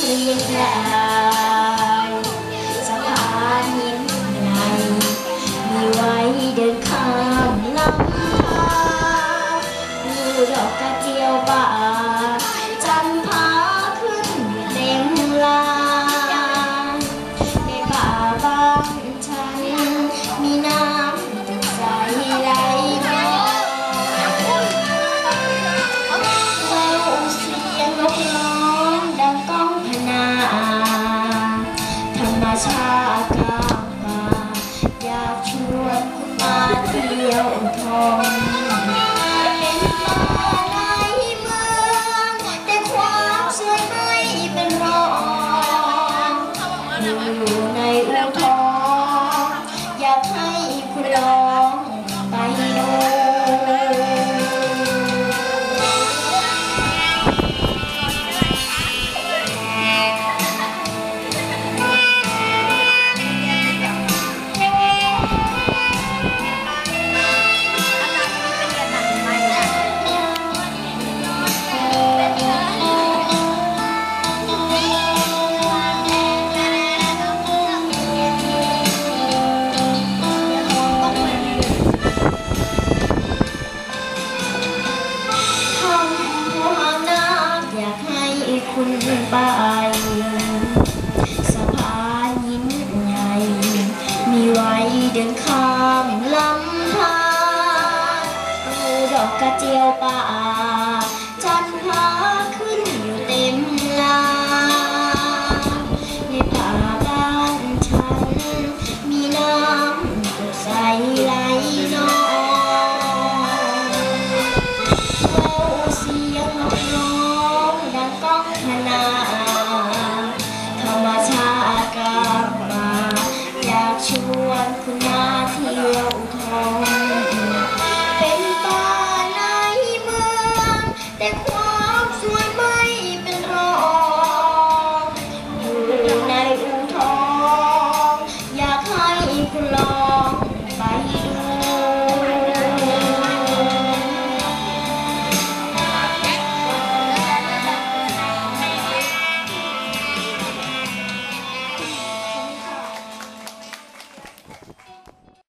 Please now. ชาติกลางป่าอยากชวนคุณมาเที่ยวทองเป็นป่าในเมืองแต่ความสวยไม่เป็นรองอยู่ในอุทองอยากให้คุณลอง ให้คุณไปสะพานยิ้มใหญ่ มีไว้เดินข้ามลำธารดูดอกกระเจียวป่า จันทราขึ้นอยู่เต็มลานในป่าบ้านฉัน มีน้ำตกใสไหลนองแววเสียงนกร้อง ดังก้องพนาธรรมชาติกลับมา อยากชวนคุณมาเที่ยว